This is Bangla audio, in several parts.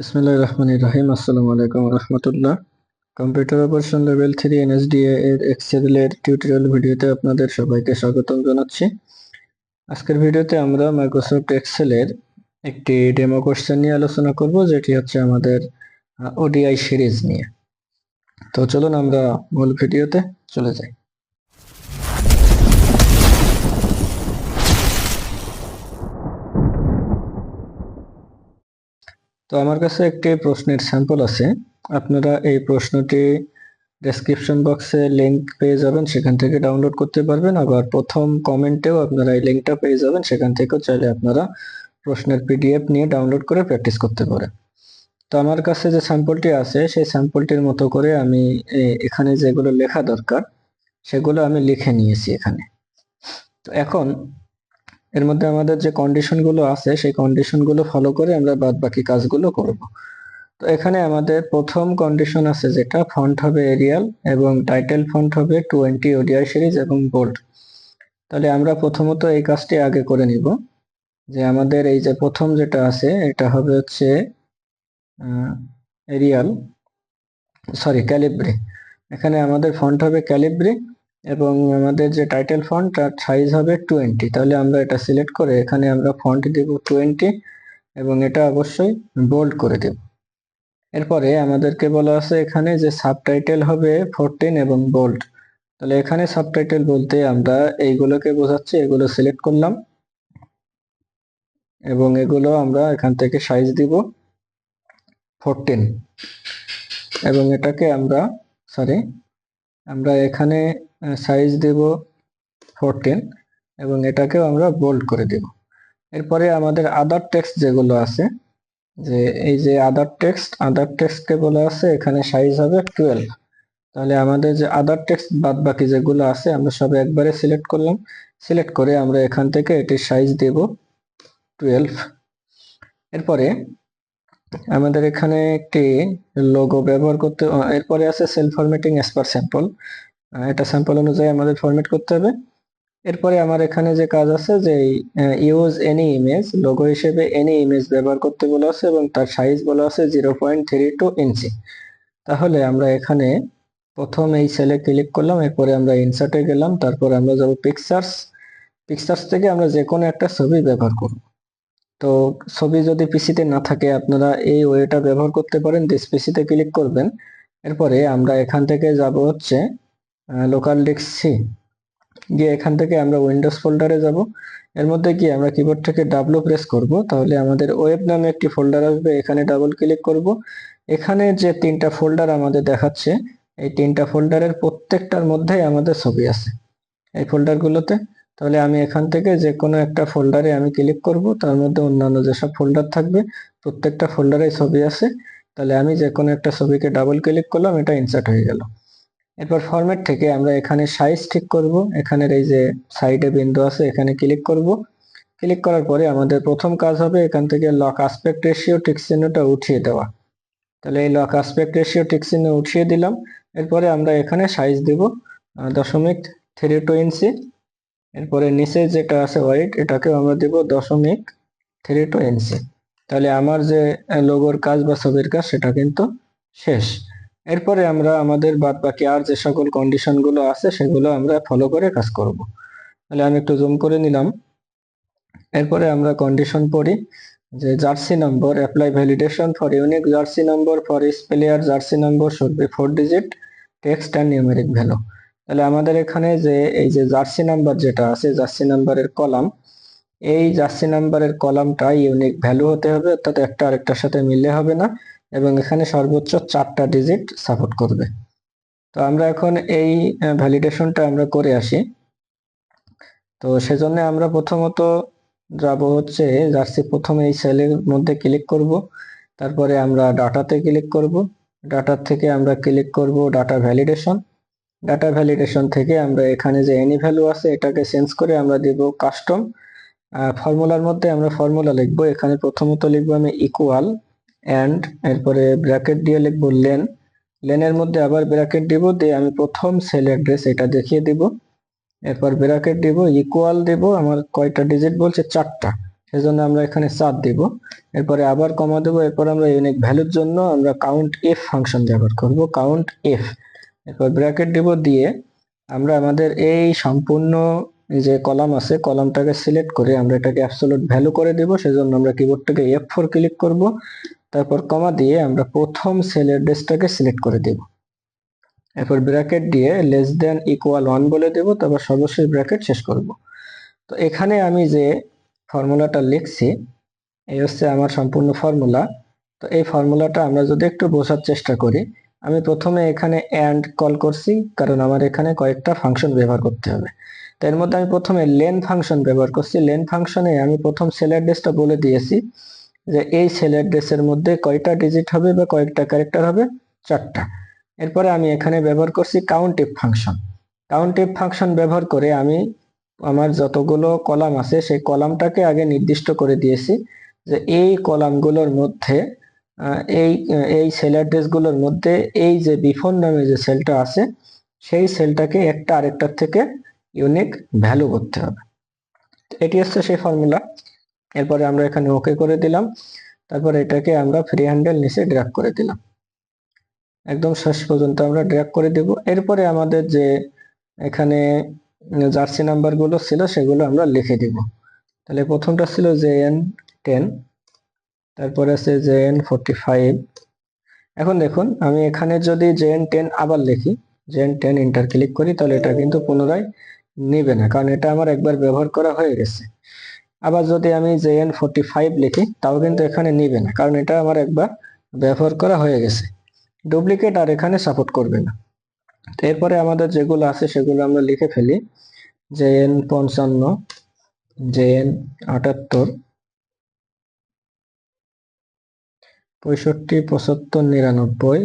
বিসমিল্লাহ রহমান রাহিম। আসসালামু আলাইকুম রহমতুল্লাহ। Computer operation level three NSDA এর এক্সেল এর টিউটোরিয়াল ভিডিওতে আপনাদের সবাইকে স্বাগতম জানাচ্ছি। আজকের ভিডিওতে আমরা মাইক্রোসফট এক্সেলের একটি ডেমো কোশ্চেন নিয়ে আলোচনা করব, যেটি হচ্ছে আমাদের ওডিআই সিরিজ নিয়ে। তো চলুন আমরা মূল ভিডিওতে চলে যাই। তো আমার কাছে একটি প্রশ্নের স্যাম্পল আছে। আপনারা এই প্রশ্নটি ডেসক্রিপশন বক্সে লিংক পেয়ে যাবেন, সেখান থেকে ডাউনলোড করতে পারবেন। আবার প্রথম কমেন্টেও আপনারা এই লিঙ্কটা পেয়ে যাবেন, সেখান থেকেও চাইলে আপনারা প্রশ্নের পিডিএফ নিয়ে ডাউনলোড করে প্র্যাকটিস করতে পারেন। তো আমার কাছে যে স্যাম্পলটি আছে, সেই স্যাম্পলটির মতো করে আমি এখানে যেগুলো লেখা দরকার, সেগুলো আমি লিখে নিয়েছি এখানে। তো এখন এর মধ্যে আমাদের যে কন্ডিশনগুলো আছে, সেই কন্ডিশনগুলো ফলো করে আমরা বাদ বাকি কাজগুলো করব। তো এখানে আমাদের প্রথম কন্ডিশন আছে যেটা ফন্ট হবে এরিয়াল এবং টাইটেল ফন্ট হবে টোয়েন্টি ওডিআই সিরিজ এবং বোল্ড তাহলে আমরা প্রথমত এই কাজটি আগে করে নিব। যে আমাদের এই যে প্রথম যেটা আছে, এটা হবে হচ্ছে এরিয়াল সরি ক্যালিব্রি এখানে আমাদের ফন্ট হবে ক্যালিব্রি এবং আমাদের যে টাইটেল ফন্ট তার সাইজ হবে টোয়েন্টি তাহলে আমরা এটা সিলেক্ট করে এখানে আমরা ফন্ট দেব টোয়েন্টি এবং এটা অবশ্যই বোল্ড করে দেব। এরপরে আমাদেরকে বলা আছে এখানে যে সাবটাইটেল হবে ফোরটিন এবং বোল্ড তাহলে এখানে সাবটাইটেল বলতে আমরা এইগুলোকে বোঝাচ্ছি, এগুলো সিলেক্ট করলাম এবং এগুলো আমরা এখান থেকে সাইজ দিব ফোরটিন এবং এটাকে আমরা সরি আমরা এখানে সাইজ দেব ফোরটিন এবং এটাকেও আমরা বোল্ড করে দেব। এরপরে আমাদের আদার টেক্সট যেগুলো আছে, যে এই যে আদার টেক্সট আদার টেক্সটকে বলা আছে, এখানে সাইজ হবে টুয়েলভ তাহলে আমাদের যে আদার টেক্সট বাদ বাকি যেগুলো আছে, আমরা সব একবারে সিলেক্ট করলাম। সিলেক্ট করে আমরা এখান থেকে এটির সাইজ দেব টুয়েলভ এরপরে আমাদের এখানে একটি লোগো ব্যবহার করতে এরপরে আছে cell formatting as per sample এটা স্যাম্পল অনুযায়ী আমাদের ফরম্যাট করতে হবে। এরপরে আমার এখানে যে কাজ আছে যে ইউজ এনি ইমেজ লোগো হিসেবে এনি ইমেজ ব্যবহার করতে বলা আছে এবং তার সাইজ বলা আছে zero point three two inch তাহলে আমরা এখানে প্রথম এই সেলে ক্লিক করলাম, এরপরে আমরা ইনসার্টে গেলাম, তারপর আমরা যাব পিকচার্স পিকচার্স থেকে আমরা যে কোনো একটা ছবি ব্যবহার করব। তো ছবি যদি পিসিতে না থাকে, আপনারা এই ওয়েটা ব্যবহার করতে পারেন। দিস পিসিতে ক্লিক করবেন। এরপরে আমরা এখান থেকে যাব হচ্ছে লোকাল ডিস্ক সি গিয়ে এখান থেকে আমরা উইন্ডোজ ফোল্ডারে যাব। এর মধ্যে গিয়ে আমরা কিবোর্ড থেকে ডাবল প্রেস করব। তাহলে আমাদের ওয়েব নামে একটি ফোল্ডার আসবে। এখানে ডাবল ক্লিক করব। এখানে যে তিনটা ফোল্ডার আমাদের দেখাচ্ছে, এই তিনটা ফোল্ডারের প্রত্যেকটার মধ্যেই আমাদের ছবি আছে। এই ফোল্ডারগুলোতে তাহলে আমি এখান থেকে যে কোনো একটা ফোল্ডারে আমি ক্লিক করব, তার মধ্যে অন্যান্য যেসব ফোল্ডার থাকবে, প্রত্যেকটা ফোল্ডারে ছবি আছে। তাহলে আমি যে কোনো একটা ছবিকে ডাবল ক্লিক করলাম, এটা ইনসার্ট হয়ে গেল। এরপর ফরম্যাট থেকে আমরা এখানে সাইজ ঠিক করব। এখানের এই যে সাইডে বিন্দু আছে, এখানে ক্লিক করব। ক্লিক করার পরে আমাদের প্রথম কাজ হবে এখান থেকে লক আসপেক্ট রেশিও টিক চিহ্নটা উঠিয়ে দেওয়া। তাহলে এই লক আসপেক্ট রেশিও টিক চিহ্ন উঠিয়ে দিলাম। এরপরে আমরা এখানে সাইজ দেব দশমিক থ্রি টু ইঞ্চি এরপরে নিচে যেটা আছে হোয়াইট এটাকেও আমরা দেব দশমিক থ্রি টু ইঞ্চি তাহলে আমার যে লোগোর কাজ বা ছবির কাজ, সেটা কিন্তু শেষ। এরপরে আমরা আমাদের বাদ বাকি আর যে সকল কন্ডিশনগুলো আছে, সেগুলো আমরা ফলো করে কাজ করব। তাহলে আমি একটু জুম করে নিলাম। এরপরে আমরা কন্ডিশন পড়ি, যে jersey number apply validation for unique jersey number for each player jersey number should be four digit text and numeric value তাহলে আমাদের এখানে যে, এই যে জার্সি নাম্বার যেটা আছে, জার্সি নাম্বারের কলাম, এই জার্সি নাম্বারের কলামটা ইউনিক ভ্যালু হতে হবে, অর্থাৎ একটা আরেকটার সাথে মিললে হবে না, এবং এখানে সর্বোচ্চ চারটা ডিজিট সাপোর্ট করবে। তো আমরা এখন এই ভ্যালিডেশনটা আমরা করে আসি। তো সেজন্য আমরা প্রথমত যাব হচ্ছে জার্সি প্রথমে এই সেলের মধ্যে ক্লিক করব, তারপরে আমরা ডাটাতে ক্লিক করব। ডাটা থেকে আমরা ক্লিক করব ডাটা ভ্যালিডেশন ডাটা ভ্যালিডেশন থেকে আমরা এখানে যে এনি ভ্যালু আছে, এটাকে চেঞ্জ করে আমরা দেব কাস্টম ফর্মুলার মধ্যে আমরা ফর্মুলা লিখব। এখানে প্রথমত লিখব আমি ইকুয়াল অ্যান্ড এরপরে ব্র্যাকেট দিয়ে লিখব লেন লেনের মধ্যে আবার ব্র্যাকেট দিব, দিয়ে আমি প্রথম সেল অ্যাড্রেস এটা দেখিয়ে দিব। এরপর ব্র্যাকেট দিব ইকুয়াল দিব, আমার কয়টা ডিজিট বলছে? চারটা। সেজন্য আমরা এখানে চার দিব। এরপরে আবার কমা দেবো। এরপর আমরা ইউনিক ভ্যালুর জন্য আমরা কাউন্ট এফ ফাংশন ব্যবহার করব। কাউন্ট এফ এরপর ব্র্যাকেট দিব দিয়ে আমরা আমাদের এই সম্পূর্ণ যে কলাম আছে, কলামটাকে সিলেক্ট করে আমরা এটাকে অ্যাবসোলুট ভ্যালু করে দেব। সেজন্য আমরা কিবোর্ডটাকে এফ ফোর ক্লিক করব। তারপর কমা দিয়ে আমরা প্রথম সেল অ্যাড্রেসটাকে সিলেক্ট করে দেব। এরপর ব্র্যাকেট দিয়ে লেস দেন ইকুয়াল ওয়ান বলে দেব। তারপর সর্বশেষ ব্র্যাকেট শেষ করব। তো এখানে আমি যে ফর্মুলাটা লিখছি, এই হচ্ছে আমার সম্পূর্ণ ফর্মুলা তো এই ফর্মুলাটা আমরা যদি একটু বোঝার চেষ্টা করি আমি প্রথমে এখানে অ্যান্ড কল করছি, কারণ আমার এখানে কয়েকটা ফাংশন ব্যবহার করতে হবে। তো এর মধ্যে আমি প্রথমে লেন ফাংশন ব্যবহার করছি। লেন ফাংশনে আমি প্রথম সেল অ্যাড্রেসটা বলে দিয়েছি যে এই সেল অ্যাড্রেসের মধ্যে কয়টা ডিজিট হবে বা কয়েকটা ক্যারেক্টার হবে? চারটা। এরপরে আমি এখানে ব্যবহার করছি count countif function count countif function ব্যবহার করে আমি আমার যতগুলো কলাম আছে, সেই কলামটাকে আগে নির্দিষ্ট করে দিয়েছি যে এই কলামগুলোর মধ্যে এই এই সেল অ্যাড্রেসগুলোর মধ্যে এই যে বিফোন নামে যে সেলটা আছে, সেই সেলটাকে একটা আরেকটার থেকে ইউনিক ভ্যালু করতে হবে। এটি হচ্ছে সেই ফর্মুলা এরপরে আমরা এখানে ওকে করে দিলাম। তারপর এটাকে আমরা ফ্রি হ্যান্ডেল নিচে ড্র্যাগ করে দিলাম। একদম শেষ পর্যন্ত আমরা ড্র্যাগ করে দেব। এরপরে আমাদের যে এখানে জার্সি নাম্বারগুলো ছিল, সেগুলো আমরা লিখে দিব। তাহলে প্রথমটা ছিল জে এন টেন তারপরে আছে জে এন ফোরটি ফাইভ এখন দেখুন, আমি এখানে যদি জে এন টেন আবার লিখি J N ten enter click করি, তাহলে এটা কিন্তু পুনরায় নিবে না, কারণ এটা আমার একবার ব্যবহার করা হয়ে গেছে। আবার যদি আমি জে এন ফোরটি ফাইভ লিখি, তাও কিন্তু এখানে নিবে না, কারণ এটা আমার একবার ব্যবহার করা হয়ে গেছে। ডুপ্লিকেট আর এখানে সাপোর্ট করবে না। এরপরে আমাদের যেগুলো আছে, সেগুলো আমরা লিখে ফেলি। জে এন পঞ্চান্ন জে এন আটাত্তর পঁয়ষট্টি, পঁচাত্তর, নিরানব্বই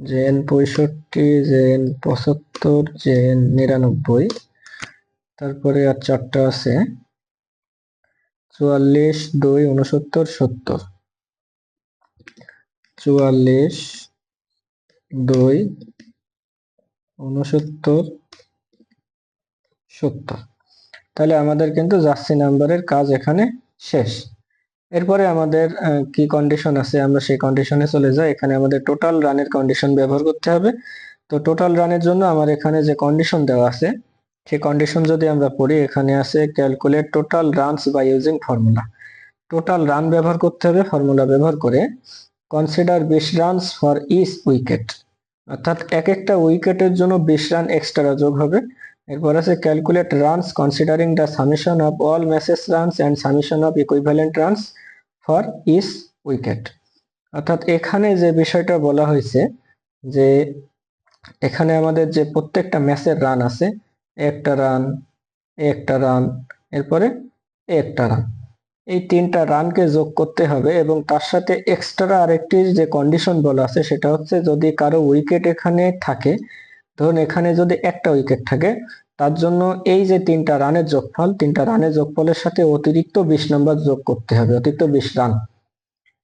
জে এন পঁয়ষট্টি জে এন পঁচাত্তর জে এন নিরানব্বই। তারপরে আর চারটা আছে। চুয়াল্লিশ, দুই, উনসত্তর, সত্তর। চুয়াল্লিশ, দুই, উনসত্তর, সত্তর। তাহলে আমাদের কিন্তু জার্সি নাম্বারের কাজ এখানে শেষ। এরপরে আমাদের কি কন্ডিশন আছে? আমরা সেই কন্ডিশনে চলে যাই। এখানে আমাদের টোটাল রানের কন্ডিশন ব্যবহার করতে হবে। তো টোটাল রানের জন্য আমার এখানে যে কন্ডিশন দেওয়া আছে, সেই কন্ডিশন যদি আমরা পড়ি, এখানে আছে calculate total runs by using formula total run ব্যবহার করতে হবে ফর্মুলা ব্যবহার করে। কনসিডার বিশ রানস ফর ইচ উইকেট অর্থাৎ এক একটা উইকেটের জন্য বিশ রান এক্সট্রা যোগ হবে। এরপর আছে calculate runs considering the summation of all message runs and summation of equivalent runs for each wicket অর্থাৎ এখানে যে বিষয়টা বলা হয়েছে যে এখানে আমাদের যে প্রত্যেকটা ম্যাচের রান আছে, একটা রান একটা রান এরপরে একটা রান এই তিনটা রানকে যোগ করতে হবে এবং তার সাথে এক্সট্রা আরেকটি যে কন্ডিশন বলা আছে সেটা হচ্ছে যদি কারও উইকেট এখানে থাকে ধরুন এখানে যদি একটা উইকেট থাকে, তার জন্য এই যে তিনটা রানের যোগফল, তিনটা রানের যোগফলের সাথে অতিরিক্ত বিশ নম্বর যোগ করতে হবে, অতিরিক্ত বিশ রান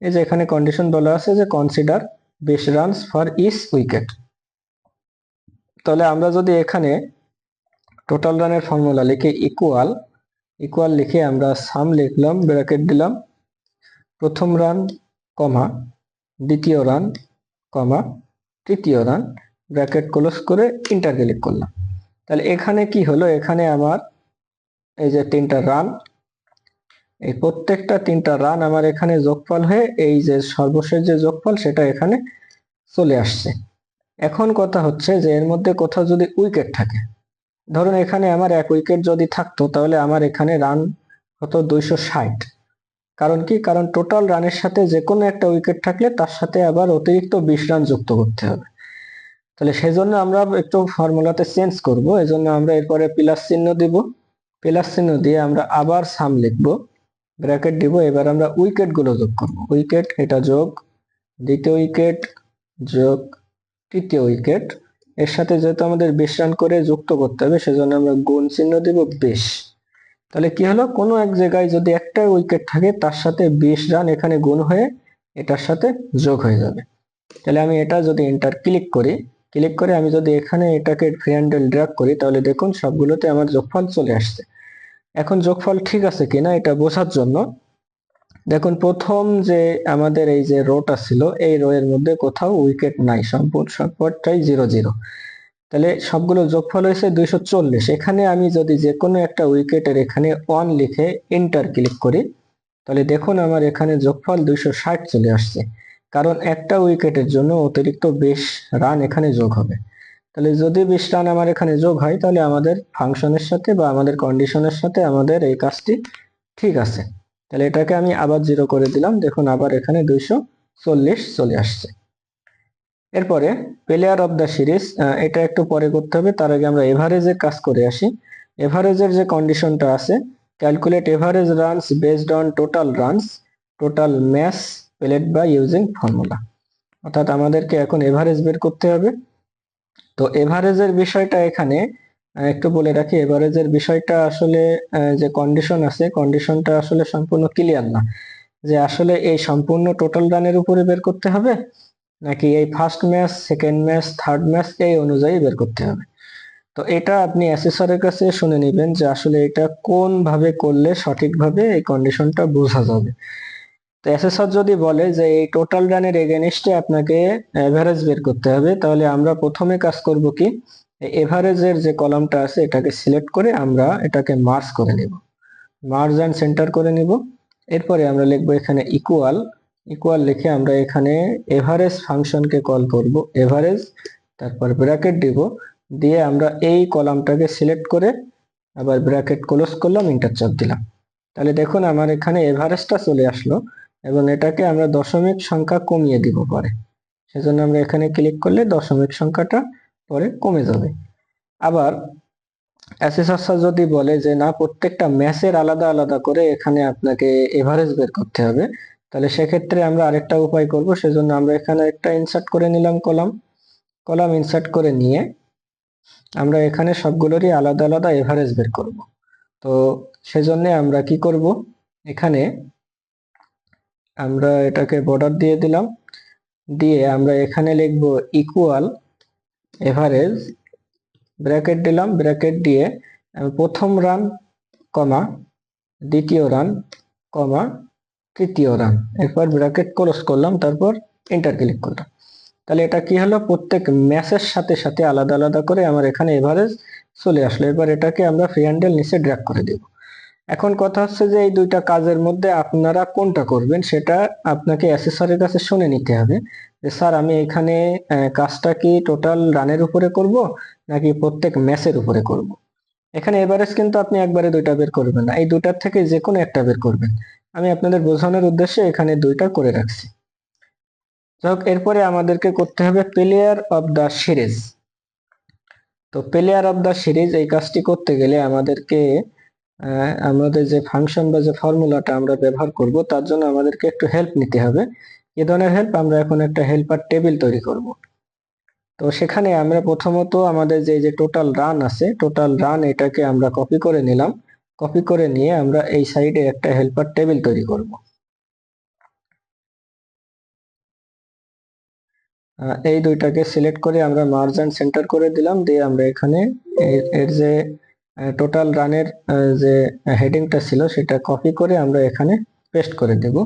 এই যে এখানে কন্ডিশন বলা আছে যে কনসিডার বিশ রানস ফর ইস উইকেট তাহলে আমরা যদি এখানে টোটাল রানের ফর্মুলা লিখে ইকুয়াল ইকুয়াল লিখে আমরা সাম লিখলাম ব্র্যাকেট দিলাম, প্রথম রান কমা দ্বিতীয় রান কমা তৃতীয় রান ব্র্যাকেট ক্লোজ করে ইন্টার ক্লিক করলাম। তাহলে এখানে কি হলো? এখানে আমার এই যে তিনটা রান এই প্রত্যেকটা তিনটা রান আমার এখানে যোগফল হয়ে এই যে সর্বশেষ যে যোগফল সেটা এখানে চলে আসছে। এখন কথা হচ্ছে যে এর মধ্যে কোথাও যদি উইকেট থাকে, ধরুন এখানে আমার এক উইকেট যদি থাকতো, তাহলে আমার এখানে রান হতো দুইশো ষাট। কারণ কি? কারণ টোটাল রানের সাথে যে কোনো একটা উইকেট থাকলে তার সাথে আবার অতিরিক্ত বিশ রান যুক্ত করতে হবে। তাহলে সেজন্য আমরা একটু ফর্মুলাতে চেঞ্জ করব জন্য আমরা এরপরে প্লাস চিহ্ন দিব। প্লাস চিহ্ন দিয়ে আমরা আবার সাম লিখব, ব্র্যাকেট দিব, এবার আমরা উইকেটগুলো যোগ করব। উইকেট, এটা যোগ, দ্বিতীয় উইকেট, যোগ, তৃতীয় উইকেট। এর সাথে যেহেতু আমাদের বিশ রান করে যুক্ত করতে হবে, সেজন্য আমরা গুণ চিহ্ন দিব বেশ। তাহলে কি হলো? কোনো এক জায়গায় যদি একটা উইকেট থাকে, তার সাথে বিশ রান এখানে গুণ হয়ে এটার সাথে যোগ হয়ে যাবে। তাহলে আমি এটা যদি এন্টার ক্লিক করি ক্লিক করে আমি যদি এখানে এটাকে ফ্রি হ্যান্ডেল করি, তাহলে দেখুন সবগুলোতে আমার যোগফল চলে আসছে। এখন যোগফল ঠিক আছে কিনা এটা বোঝার জন্য, দেখুন প্রথম যে আমাদের এই যে রোটা ছিল, এই রো এর মধ্যে কোথাও উইকেট নাই, সম্পূর্ণ সবটাই জিরো জিরো তাহলে সবগুলো যোগফল হয়েছে দুইশো চল্লিশ। এখানে আমি যদি যে কোনো একটা উইকেটের এখানে ওয়ান লিখে এন্টার ক্লিক করি, তাহলে দেখুন আমার এখানে যোগফল দুইশো ষাট চলে আসছে। কারণ একটা উইকেটের জন্য অতিরিক্ত বিশ রান এখানে যোগ হবে। তাহলে যদি বিশ রান আমার এখানে যোগ হয়, তাহলে আমাদের ফাংশনের সাথে বা আমাদের কন্ডিশনের সাথে আমাদের এই কাজটি ঠিক আছে। তাহলে এটাকে আমি আবার জিরো করে দিলাম। দেখুন, আবার এখানে দুইশো চল্লিশ চলে আসছে। এরপরে প্লেয়ার অফ দ্য সিরিজ এটা একটু পরে করতে হবে। তার আগে আমরা এভারেজের কাজ করে আসি। এভারেজের যে কন্ডিশনটা আছে calculate average runs based on total runs total match played বা ইউজিং ফর্মুলা অর্থাৎ আমাদেরকে এখন এভারেজ বের করতে হবে। তো এভারেজের বিষয়টা এখানে একটু বলে রাখি এভারেজের বিষয়টা আসলে যে কন্ডিশন আছে কন্ডিশনটা আসলে সম্পূর্ণ ক্লিয়ার না। যে আসলে এই সম্পূর্ণ টোটাল রানের উপরে বের করতে হবে, নাকি এই first match second match third match এই অনুযায়ী বের করতে হবে। তো এটা আপনি অ্যাসেসরের কাছে শুনে নেবেন যে আসলে এটা কোন ভাবে করলে সঠিকভাবে এই কন্ডিশনটা বোঝা যাবে। তো অ্যাসেসর যদি বলে যে এই টোটাল রানের এগেনস্টে আপনাকে এভারেজ বের করতে হবে, তাহলে আমরা প্রথমে কাজ করব কি? এভারেজের যে কলামটা আছে, এটাকে সিলেক্ট করে আমরা এটাকে মার্জ করে নিব। মার্জ অ্যান্ড সেন্টার করে নিব। এরপরে আমরা লিখব এখানে ইকুয়াল ইকুয়াল লিখে আমরা এখানে এভারেজ ফাংশনকে কল করব এভারেজ তারপর ব্র্যাকেট দিব। দিয়ে আমরা এই কলামটাকে সিলেক্ট করে আবার ব্র্যাকেট ক্লোজ করলাম ইন্টারচাপ দিলাম। তাহলে দেখুন, আমার এখানে এভারেজটা চলে আসলো। এবং এটাকে আমরা দশমিক সংখ্যা কমিয়ে দিব পরে। সেজন্য আমরা এখানে ক্লিক করলে দশমিক সংখ্যাটা পরে কমে যাবে। আবার অ্যাসেসর যদি বলে যে, না, প্রত্যেকটা ম্যাচের আলাদা আলাদা করে এখানে আপনাকে এভারেজ বের করতে হবে, তাহলে সেক্ষেত্রে আমরা আরেকটা উপায় করব। সেজন্য আমরা এখানে একটা ইনসার্ট করে নিলাম কলাম কলাম ইনসার্ট করে নিয়ে আমরা এখানে সবগুলোরই আলাদা আলাদা এভারেজ বের করব। তো সেজন্য আমরা কি করব? এখানে আমরা এটাকে বর্ডার দিয়ে দিলাম। দিয়ে আমরা এখানে লিখব ইকুয়াল এভারেজ ব্র্যাকেট দিলাম ব্র্যাকেট দিয়ে আমি প্রথম রান কমা দ্বিতীয় রান কমা তৃতীয় রান এরপর ব্র্যাকেট ক্লোজ করলাম, তারপর এন্টার ক্লিক করলাম। তাহলে এটা কি হলো? প্রত্যেক ম্যাচের সাথে সাথে আলাদা আলাদা করে আমার এখানে এভারেজ চলে আসলো। এবার এটাকে আমরা ফ্রি হ্যান্ডেল নিচে ড্র্যাগ করে দেব। এখন কথা হচ্ছে যে এই দুইটা কাজের মধ্যে আপনারা কোনটা করবেন সেটা আপনাকে অ্যাসেসরের কাছে শুনে নিতে হবে। যে স্যার, আমি এখানে কাজটা কি টোটাল রানের উপরে করব নাকি প্রত্যেক ম্যাচের উপরে করব? এখানে এভারেজ কিন্তু আপনি একবারে দুইটা বের করবেন না। এই দুটার থেকে যে কোনো একটা বের করবেন। আমি আপনাদের বোঝানোর উদ্দেশ্যে এখানে দুইটা করে রাখছি। যাই এরপরে আমাদেরকে করতে হবে প্লেয়ার অফ দ্য সিরিজ তো প্লেয়ার অফ দ্য সিরিজ এই কাজটি করতে গেলে আমাদেরকে আমাদের যে ফাংশন বা যে ফর্মুলাটা আমরা ব্যবহার করব, তার জন্য আমাদেরকে একটু হেল্প নিতে হবে। এ ধরনের হেল্প আমরা এখন একটা হেল্পার টেবিল তৈরি করব। তো সেখানে আমরা প্রথমত আমাদের যে যে টোটাল রান আছে টোটাল রান এটাকে আমরা কপি করে নিলাম। কপি করে নিয়ে আমরা এই সাইডে একটা হেল্পার টেবিল তৈরি করব। এই দুইটাকে সিলেক্ট করে আমরা মার্জ সেন্টার করে দিলাম। দিয়ে আমরা এখানে এর যে টোটাল রানের যে হেডিংটা ছিল সেটা কপি করে আমরা এখানে পেস্ট করে দেব।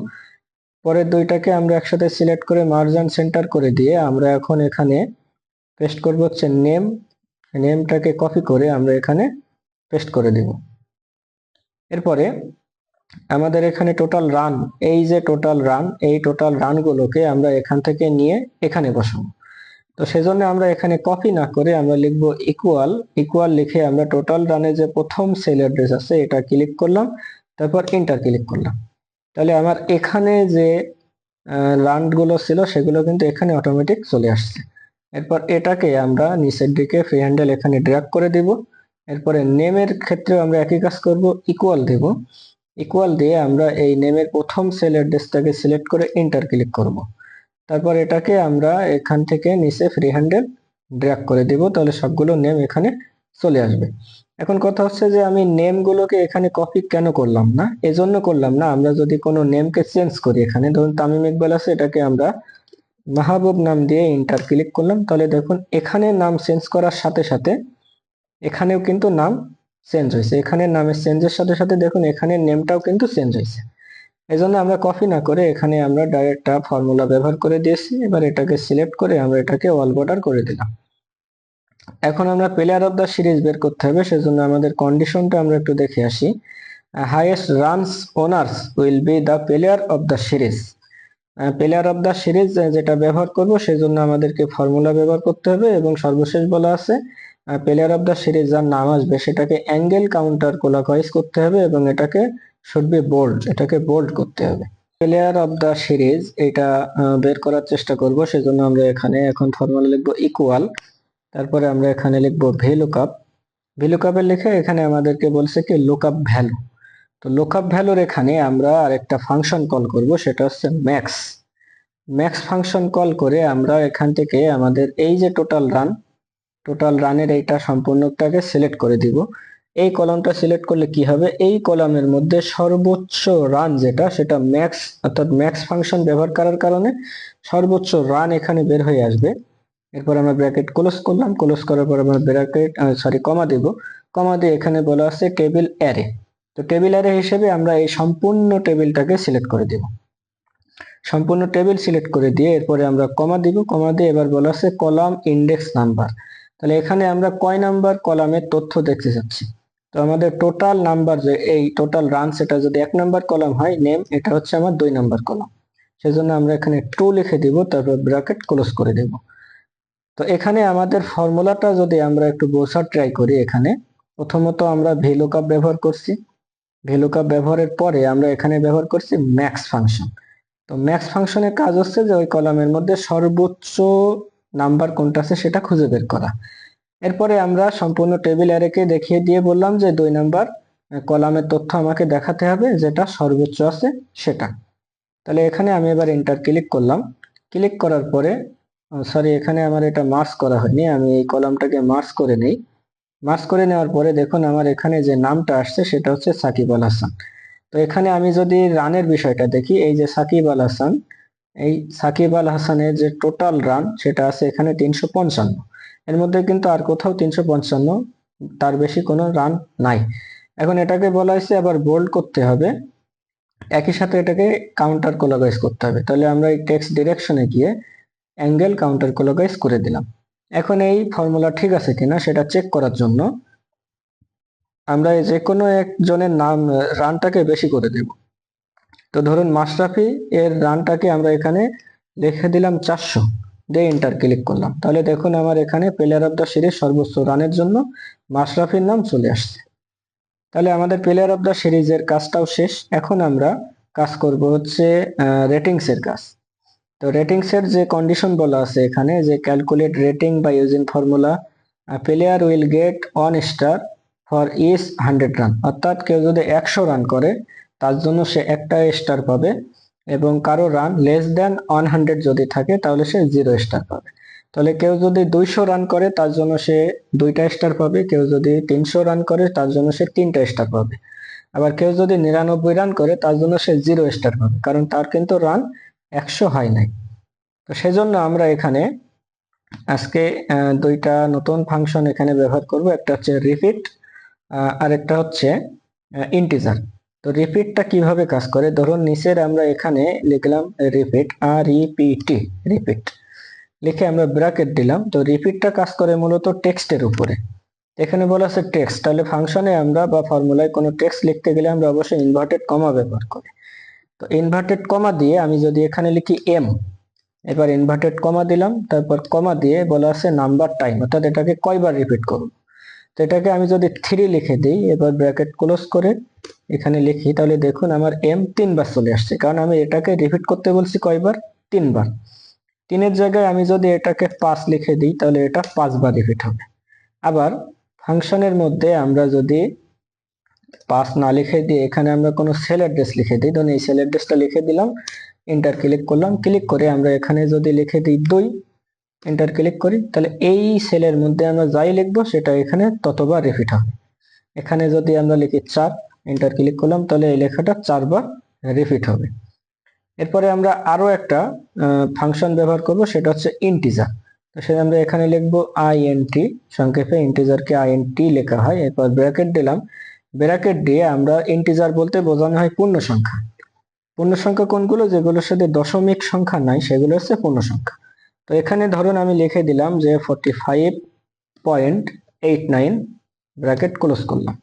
পরের দুইটাকে আমরা একসাথে সিলেক্ট করে মার্জ অ্যান্ড সেন্টার করে দিয়ে আমরা এখন এখানে পেস্ট করব হচ্ছে নেম নেমটাকে কপি করে আমরা এখানে পেস্ট করে দেব। এরপরে আমাদের এখানে টোটাল রান এই যে টোটাল রান এই টোটাল রানগুলোকে আমরা এখান থেকে নিয়ে এখানে বসাবো। তো সেজন্য আমরা এখানে কপি না করে আমরা লিখব ইকুয়াল ইকুয়াল লিখে আমরা টোটাল রানে যে প্রথম সেল অ্যাড্রেস আছে, এটা ক্লিক করলাম, তারপর ইন্টার ক্লিক করলাম। তাহলে আমার এখানে যে রানগুলো ছিল সেগুলো কিন্তু এখানে অটোমেটিক চলে আসছে। এরপর এটাকে আমরা নিচের দিকে ফ্রি হ্যান্ডেল এখানে ড্র্যাগ করে দিব। এরপরে নেমের ক্ষেত্রে আমরা একই কাজ করব ইকুয়াল দেব। ইকুয়াল দিয়ে আমরা এই নেমের প্রথম সেল অ্যাড্রেসটাকে সিলেক্ট করে ইন্টার ক্লিক করব। তারপর এটাকে আমরা এখান থেকে নিচে ফ্রি হ্যান্ডেল ড্র্যাগ করে দিব, তাহলে সবগুলো নেম এখানে চলে আসবে। এখন কথা হচ্ছে যে আমি নেম গুলোকে এখানে কপি কেন করলাম না? এজন্য করলাম না, আমরা যদি কোনো নেমকে চেঞ্জ করি এখানে, ধরুন তামিম ইকবাল আছে, এটাকে আমরা মাহবুব নাম দিয়ে ইন্টার ক্লিক করলাম, তাহলে দেখুন এখানে নাম চেঞ্জ করার সাথে সাথে এখানেও কিন্তু নাম চেঞ্জ হয়েছে। এখানে নামের চেঞ্জের সাথে সাথে দেখুন এখানে নেমটাও কিন্তু চেঞ্জ হয়েছে। এই জন্য আমরা কপি না করে এখানে আমরা ডাইরেক্টটা ফর্মুলা ব্যবহার করে দিয়েছি। এবার এটাকে সিলেক্ট করে আমরা এটাকে অল বর্ডার করে দিলাম। এখন আমরা প্লেয়ার অফ দ্য সিরিজ বের করতে হবে, সেজন্য আমাদের কন্ডিশনটা আমরা একটু দেখে আসি। Highest runs owners will be the player of the series player of the series যেটা ব্যবহার করব, সেজন্য আমাদেরকে ফর্মুলা ব্যবহার করতে হবে এবং সর্বশেষ বলা আছে প্লেয়ার অফ দ্য সিরিজ যার নাম আসবে, সেটাকে অ্যাঙ্গেল কাউন্টার কোলাকওয়াইজ করতে হবে এবং এটাকে শুড বি বোল্ড এটাকে বোল্ড করতে হবে। প্লেয়ার অফ দ্য সিরিজ এটা বের করার চেষ্টা করব, সেজন্য আমরা এখানে এখন ফর্মুলা লিখব ইকুয়াল তারপরে আমরা এখানে লিখব ভ্যালুকাপ ভ্যালুকাপের লিখে এখানে আমাদেরকে বলছে কি লুকআপ ভ্যালু তো লুকআপ ভ্যালুর এখানে আমরা আরেকটা ফাংশন কল করব, সেটা হচ্ছে ম্যাক্স ম্যাক্স ফাংশন কল করে আমরা এখান থেকে আমাদের এই যে টোটাল রান টোটাল রানের এইটা সম্পূর্ণটাকে সিলেক্ট করে দিব। এই কলামটা সিলেক্ট করলে কি হবে? এই কলামের মধ্যে সর্বোচ্চ রান যেটা, সেটা ম্যাক্স অর্থাৎ ম্যাক্স ফাংশন ব্যবহার করার কারণে সর্বোচ্চ রান এখানে বের হয়ে আসবে। এরপর আমরা ব্র্যাকেট ক্লোজ করলাম। ক্লোজ করার পর আমরা ব্র্যাকেট সরি কমা দেব। কমা দিয়ে এখানে বলা আছে টেবিল অ্যারে তো টেবিল অ্যারে হিসেবে আমরা এই সম্পূর্ণ টেবিলটাকে সিলেক্ট করে দেব। সম্পূর্ণ টেবিল সিলেক্ট করে দিয়ে এরপরে আমরা কমা দিব। কমা দিয়ে এবার বলা আছে কলাম ইন্ডেক্স নাম্বার তাহলে এখানে আমরা কয় নাম্বার কলামের তথ্য দেখতে চাচ্ছি তো আমাদের টোটাল নাম্বার যে এই টোটাল রান সেটা যদি এক নাম্বার কলাম হয় নেম এটা হচ্ছে আমার দুই নাম্বার কলাম সেজন্য আমরা এখানে ট্রু লিখে দিব, তারপর ব্র্যাকেট ক্লোজ করে দেব। তো এখানে আমাদের ফর্মুলাটা যদি আমরা একটু বোঝার ট্রাই করি এখানে, প্রথমত আমরা ভ্যালুকাপ ব্যবহার করছি। ভ্যালুকাপ ব্যবহারের পরে আমরা এখানে ব্যবহার করছি ম্যাক্স ফাংশন তো ম্যাক্স ফাংশনের কাজ হচ্ছে যে ওই কলামের মধ্যে সর্বোচ্চ নাম্বার কোনটা আছে সেটা খুঁজে বের করা। এরপরে আমরা সম্পূর্ণ টেবিল অ্যারেকে দেখিয়ে দিয়ে বললাম যে দুই নাম্বার কলামের তথ্য আমাকে দেখাতে হবে, যেটা সর্বোচ্চ আছে সেটা। তাহলে এখানে আমি এবার এন্টার ক্লিক করলাম। ক্লিক করার পরে সরি এখানে আমার এটা মার্চ করা হয়নি, আমি এই কলামটাকে মার্স করে নেই। মার্স করে নেওয়ার পরে দেখুন আমার এখানে যে নামটা আসছে, সেটা হচ্ছে সাকিব আল হাসান। তো এখানে আমি যদি রানের বিষয়টা দেখি, এই যে সাকিব আল হাসান, এই সাকিব আল হাসানের যে টোটাল রান সেটা আছে এখানে তিনশো পঞ্চান্ন। এর মধ্যে কিন্তু আর কোথাও তিনশো পঞ্চান্ন, তার বেশি কোনো রান নাই। এখন এটাকে বলা হয়েছে আবার বোল্ড করতে হবে। একই সাথে এটাকে কাউন্টার কোলাগাইজ করতে হবে। তাহলে আমরা এই টেক্সট ডিরেকশনে গিয়ে অ্যাঙ্গেল কাউন্টার কোলাগাইজ করে দিলাম। এখন এই ফর্মুলা ঠিক আছে কিনা সেটা চেক করার জন্য আমরা যে কোনো একজনের নাম রানটাকে বেশি করে দেব। তো ধরুন মাশরাফি এর রানটাকে আমরা এখানে লিখে দিলাম চারশো। দিয়ে এন্টার ক্লিক করলাম। তাহলে দেখুন আমার এখানে প্লেয়ার অফ দ্য সিরিজ সর্বোচ্চ রানের জন্য মাশরাফির নাম চলে আসছে। তাহলে আমাদের প্লেয়ার অফ দ্য সিরিজের কাজটাও শেষ। এখন আমরা কাজ করব হচ্ছে রেটিংস এর কাজ। তো রেটিংস এর যে কন্ডিশন বলা আছে এখানে, যে calculate rating by using formula player will get one star for each hundred run অর্থাৎ কেউ যদি একশো রান করে, তার জন্য সে একটা স্টার পাবে। এবং কারও run less than one hundred যদি থাকে, তাহলে সে জিরো স্টার পাবে। তাহলে কেউ যদি দুইশো রান করে, তার জন্য সে দুইটা স্টার পাবে। কেউ যদি তিনশো রান করে, তার জন্য সে তিনটা স্টার পাবে। আবার কেউ যদি নিরানব্বই রান করে, তার জন্য সে জিরো স্টার পাবে। কারণ তার কিন্তু রান একশো হয় নাই। তো সেজন্য আমরা এখানে আজকে দুইটা নতুন ফাংশন এখানে ব্যবহার করব। একটা হচ্ছে রিপিট আর একটা হচ্ছে ইন্টিজার তো রিপিটটা কীভাবে কাজ করে? ধরুন নিচের আমরা এখানে লিখলাম রিপিট আর ইপিটি রিপিট লিখে আমরা ব্র্যাকেট দিলাম। তো রিপিটটা কাজ করে মূলত টেক্সটের উপরে। এখানে বলা আছে টেক্সট তাহলে ফাংশনে আমরা বা ফর্মুলায় কোনো টেক্সট লিখতে গেলে আমরা অবশ্যই ইনভার্টেড কমা ব্যবহার করি। তো ইনভার্টেড কমা দিয়ে আমি যদি এখানে লিখি এম এবার ইনভার্টেড কমা দিলাম। তারপর কমা দিয়ে বলা আছে নাম্বার টাইম অর্থাৎ এটাকে কয়বার রিপিট করব? তো এটাকে আমি যদি থ্রি লিখে দিই, এবার ব্র্যাকেট ক্লোজ করে এখানে লিখি, তাহলে দেখুন আমার এম তিনবার চলে আসছে। কারণ আমি এটাকে রিপিট করতে বলছি কয়বার? তিনবার তিনের জায়গায় আমি যদি এটাকে পাঁচ লিখে দিই, তাহলে এটা পাঁচবার রিপিট হবে। আবার ফাংশনের মধ্যে আমরা যদি পাঁচ না লিখে দিয়ে এখানে আমরা কোনো সেল অ্যাড্রেস লিখে দিই, ধরুন এই সেল অ্যাড্রেসটা লিখে দিলাম এন্টার ক্লিক করলাম ক্লিক করে আমরা এখানে যদি লিখে দিই দুই এন্টার ক্লিক করি, তাহলে এই সেলের মধ্যে আমরা যাই লিখব, সেটা এখানে ততবার রিপিট হবে। এখানে যদি আমরা লিখি চার এন্টার ক্লিক করলাম, তাহলে এই লেখাটা চারবার রিপিট হবে। এরপরে আমরা আরও একটা ফাংশন ব্যবহার করব, সেটা হচ্ছে ইন্টিজার তো সেটা আমরা এখানে লিখব আইএনটি সংক্ষেপে ইন্টিজারকে আইএনটি লেখা হয়, এরপর ব্র্যাকেট দিলাম। ব্র্যাকেট দিয়ে আমরা ইন্টিজার বলতে বোঝানো হয় পূর্ণ সংখ্যা। পূর্ণ সংখ্যা কোনগুলো? যেগুলোর সাথে দশমিক সংখ্যা নাই, সেগুলো হচ্ছে পূর্ণ সংখ্যা। তো এখানে ধরুন আমি লিখে দিলাম যে forty five point eight nine bracket close করলাম।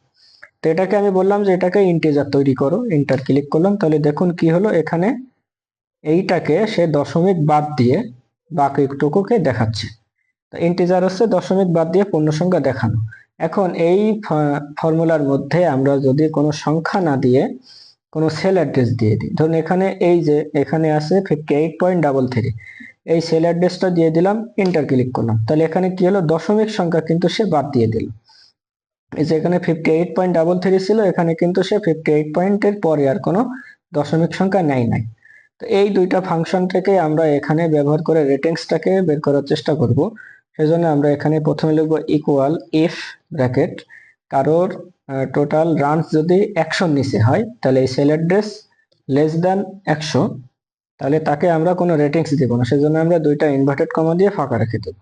তো এটাকে আমি বললাম যে এটাকে ইন্টিজার তৈরি করো ইন্টার ক্লিক করলাম, তাহলে দেখুন কি হলো, এখানে এইটাকে সে দশমিক বাদ দিয়ে বাকিটুকুকে দেখাচ্ছে। তো ইন্টিজার হচ্ছে দশমিক বাদ দিয়ে পূর্ণ সংখ্যা দেখানো। এখন এই ফর্মুলার মধ্যে আমরা যদি কোনো সংখ্যা না দিয়ে কোনো সেল অ্যাড্রেস দিয়ে দিই, ধরুন এখানে এই যে এখানে আছে fifty eight point double three এই সেল অ্যাড্রেসটা দিয়ে দিলাম ইন্টার ক্লিক করলাম। তাহলে এখানে কি হলো? দশমিক সংখ্যা কিন্তু সে বাদ দিয়ে দিল। এই যে এখানে fifty eight point double three ছিল, এখানে কিন্তু সে ফিফটি এইট পয়েন্টের পরে আর কোনো দশমিক সংখ্যা নেয় নাই। তো এই দুইটা ফাংশন থেকে আমরা এখানে ব্যবহার করে রেটিংসটাকে বের করার চেষ্টা করব। সেজন্য আমরা এখানে প্রথমে লিখব ইকুয়াল ইফ ব্র্যাকেট কারোর টোটাল রানস যদি একশোর নিচে হয়, তাহলে এই সেল অ্যাড্রেস লেস দ্যান একশো। তাহলে তাকে আমরা কোনো রেটিংস দেবো না, সেজন্য আমরা দুইটা ইনভার্টেড কমা দিয়ে ফাঁকা রেখে দেবো।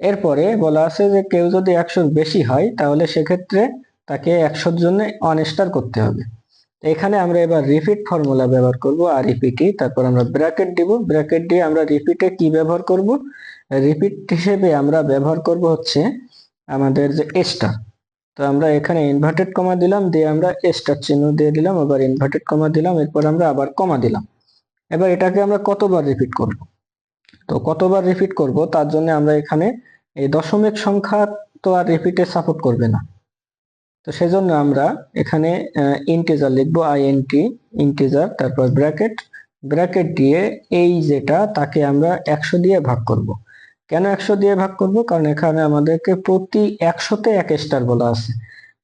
এরপরে বলা আছে যে কেউ যদি একশোর বেশি হয়, তাহলে সেক্ষেত্রে তাকে একশোর জন্য অন স্টার করতে হবে। এখানে আমরা এবার রিপিট ফর্মুলা ব্যবহার করব, আর রিপিটি তারপর আমরা ব্র্যাকেট দিব। ব্র্যাকেট দিয়ে আমরা রিপিটে কি ব্যবহার করব? রিপিট হিসেবে আমরা ব্যবহার করব হচ্ছে আমাদের যে স্টার তো আমরা এখানে ইনভার্টেড কমা দিলাম, দিয়ে আমরা স্টার চিহ্ন দিয়ে দিলাম, আবার ইনভার্টেড কমা দিলাম, এরপর আমরা আবার কমা দিলাম। এবার এটাকে আমরা কতবার রিপিট করব? তো কতবার রিপিট করব? তার জন্য আমরা এখানে এই দশমিক সংখ্যা তো আর রিপিটে সাপোর্ট করবে না। তো সেজন্য আমরা এখানে ইন্টিজার লিখব আইএনটি ইন্টিজার তারপর ব্র্যাকেট ব্র্যাকেট দিয়ে এই যেটা, তাকে আমরা একশো দিয়ে ভাগ করব। কেন একশো দিয়ে ভাগ করব? কারণ এখানে আমাদেরকে প্রতি একশোতে এক স্টার বলা আছে।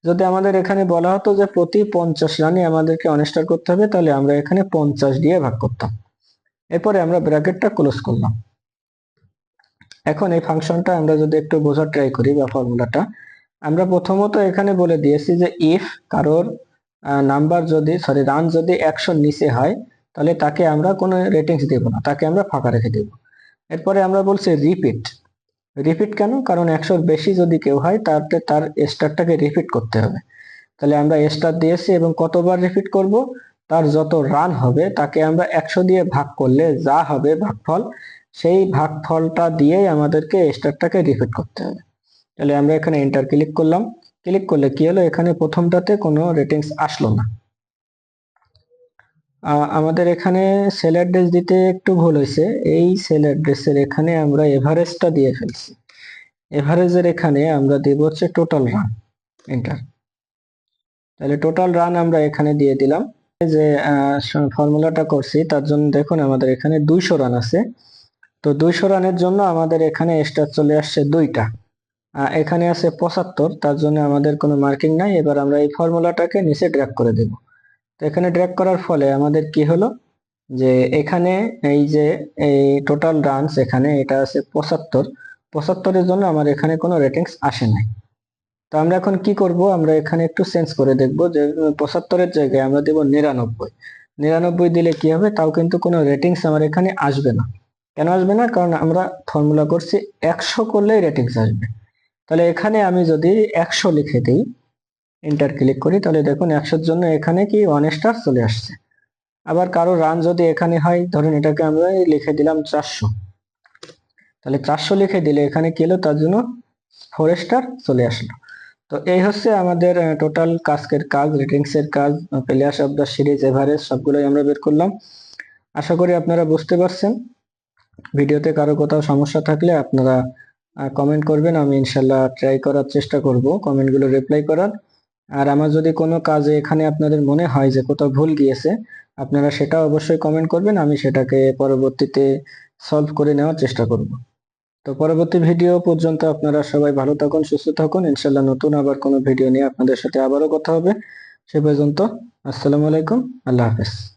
যদি আমাদের এখানে বলা হতো যে প্রতি পঞ্চাশ রানে আমাদেরকে অনস্টার করতে হবে, তাহলে আমরা এখানে পঞ্চাশ দিয়ে ভাগ করতাম। এরপরে আমরা ব্র্যাকেটটা ক্লোজ করলাম। এখন এই ফাংশনটা আমরা যদি একটু বোঝার ট্রাই করি বা ফর্মুলাটা, আমরা প্রথমত এখানে বলে দিয়েছি যে ইফ কারোর নাম্বার যদি সরি রান যদি একশোর নিচে হয়, তাহলে তাকে আমরা কোনো রেটিংস দেব না, তাকে আমরা ফাঁকা রেখে দেব। এরপরে আমরা বলছি রিপিট রিপিট কেন? কারণ একশোর বেশি যদি কেউ হয়, তাতে তার স্টারটাকে রিপিট করতে হবে। তাহলে আমরা স্টার দিয়েছি এবং কতবার রিপিট করব? তার যত রান হবে, তাকে আমরা একশো দিয়ে ভাগ করলে যা হবে ভাগফল, সেই ভাগফলটা দিয়েই আমাদেরকে স্টারটাকে রিপিট করতে হবে। তাহলে আমরা এখানে এন্টার ক্লিক করলাম। ক্লিক করলে কি হলো? এখানে প্রথমটাতে কোনো রেটিংস আসলো না। আমাদের এখানে সেল অ্যাড্রেস দিতে একটু ভুল হয়েছে। এই সেল অ্যাড্রেসের এখানে আমরা এভারেজটা দিয়ে ফেলছি। এভারেজের এখানে আমরা দেব হচ্ছে টোটাল রান এন্টার তাহলে টোটাল রান আমরা এখানে দিয়ে দিলাম। যে ফর্মুলাটা করছি, তার জন্য দেখুন আমাদের এখানে দুইশো রান আছে। তো দুইশো রানের জন্য আমাদের এখানে স্টার চলে আসছে দুইটা। এখানে আছে পঁচাত্তর, তার জন্য আমাদের কোনো মার্কিং নাই। এবার আমরা এই ফর্মুলাটাকে নিচে ড্র্যাগ করে দেব। তো এখানে ড্র্যাগ করার ফলে আমাদের কি হলো? যে এখানে এই যে এই টোটাল রানস এখানে এটা আছে পঁচাত্তর। পঁচাত্তরের জন্য আমার এখানে কোনো রেটিংস আসে নাই। তো আমরা এখন কি করব? আমরা এখানে একটু চেঞ্জ করে দেখব যে, পঁচাত্তরের জায়গায় আমরা দেব নিরানব্বই। নিরানব্বই দিলে কি হবে? তাও কিন্তু কোনো রেটিংস আমার এখানে আসবে না। কেন আসবে না? কারণ আমরা ফর্মুলা করছি একশো করলেই রেটিংস আসবে। তাহলে এখানে আমি যদি একশো লিখে দিই এন্টার ক্লিক করি, তাহলে দেখুন একশোর জন্য এখানে কি ওয়ান স্টার চলে আসছে। আবার কারও রান যদি এখানে হয়, ধরুন এটাকে আমরা লিখে দিলাম চারশো। তাহলে চারশো লিখে দিলে এখানে কি হলো তার জন্য ফোর স্টার চলে আসলো। তো এই হচ্ছে আমাদের টোটাল কাজকের কাজ রেটিংস এর কাজ players of the series average সবগুলোই আমরা বের করলাম। আশা করি আপনারা বুঝতে পারছেন। ভিডিওতে কারও কোথাও সমস্যা থাকলে আপনারা কমেন্ট করবেন, আমি ইনশাল্লাহ ট্রাই করার চেষ্টা করব। কমেন্টগুলো রিপ্লাই করার। আর আমার যদি কোনো কাজে এখানে আপনাদের মনে হয় যে কোথাও ভুল গিয়েছে, আপনারা সেটা অবশ্যই কমেন্ট করবেন, আমি সেটাকে পরবর্তীতে সলভ করে নেওয়ার চেষ্টা করব। তো পরবর্তী ভিডিও পর্যন্ত আপনারা সবাই ভালো থাকুন, সুস্থ থাকুন ইনশাল্লাহ নতুন আবার কোনো ভিডিও নিয়ে আপনাদের সাথে আবারও কথা হবে। সে পর্যন্ত, আসসালামু আলাইকুম, আল্লাহ হাফেজ।